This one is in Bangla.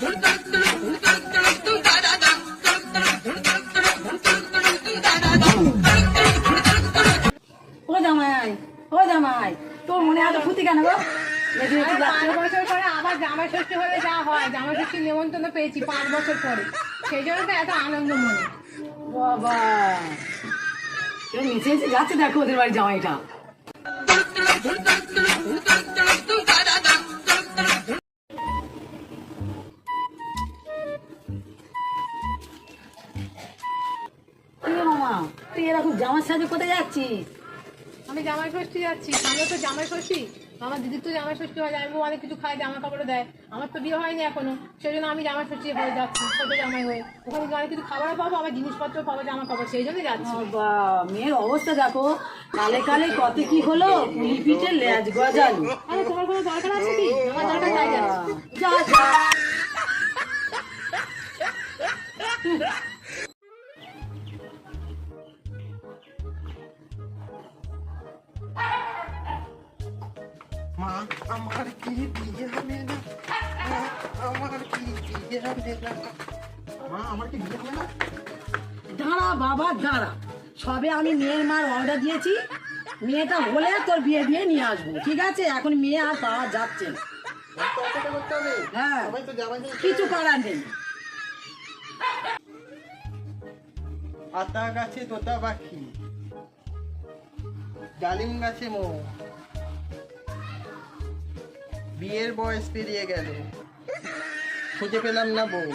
ও জামাই ও জামাই তোর মনে আরও ক্ষতি কেন গো? বছর পরে আবার জামা হলে যা হয় জামা ষষ্ঠী পেয়েছি পাঁচ বছর পরে। সেই জন্য তো এত আনন্দ মনে। বাবা। নিচে নিচে যাচ্ছে দেখো জামাইটা। তুই এরকম জামার সাথে কোথায় যাচ্ছিস? আমি জামাই ষষ্ঠী যাচ্ছি। সামনে তো জামাই ষষ্ঠী। আমার দিদির তো জামাই ষষ্ঠী হয় আমি অনেক কিছু খাই জামা কাপড় দেয়। আমার তো বিয়ে হয়নি এখনও। সেই জন্য আমি জামাই ষষ্ঠী হয়ে যাচ্ছি ছোট জামাই হয়ে। ওখানে অনেক কিছু খাবার পাবো আমার জিনিসপত্র পাবো জামা কাপড় সেই জন্যই যাচ্ছি। বাবা মেয়ের অবস্থা দেখো। কালে কালে কত কি হলো? পিঠে লেজ গজালো। আরে তোমার কোনো দরকার আছে কি? আমার দরকার তাই যাচ্ছি। যা যা। মা আমার কি বিয়ে হবে না আমার কি বিয়ে হবে না মা আমার কি বিয়ে হবে না দাঁড়া বাবা দাঁড়া। সবে আমি মেয়ের মার অর্ডার দিয়েছি। মেয়েটা হলে তোর বিয়ে দিয়ে নিয়ে আসব ঠিক আছে? এখন মেয়ে আর পাওয়া যাচ্ছে না। হ্যাঁ কিছু করার নেই। আতা গাছে তোতা পাখি ডালিম গাছে মো। বিয়ের বয়স পেরিয়ে গেল। খুঁজে পেলাম না বউ।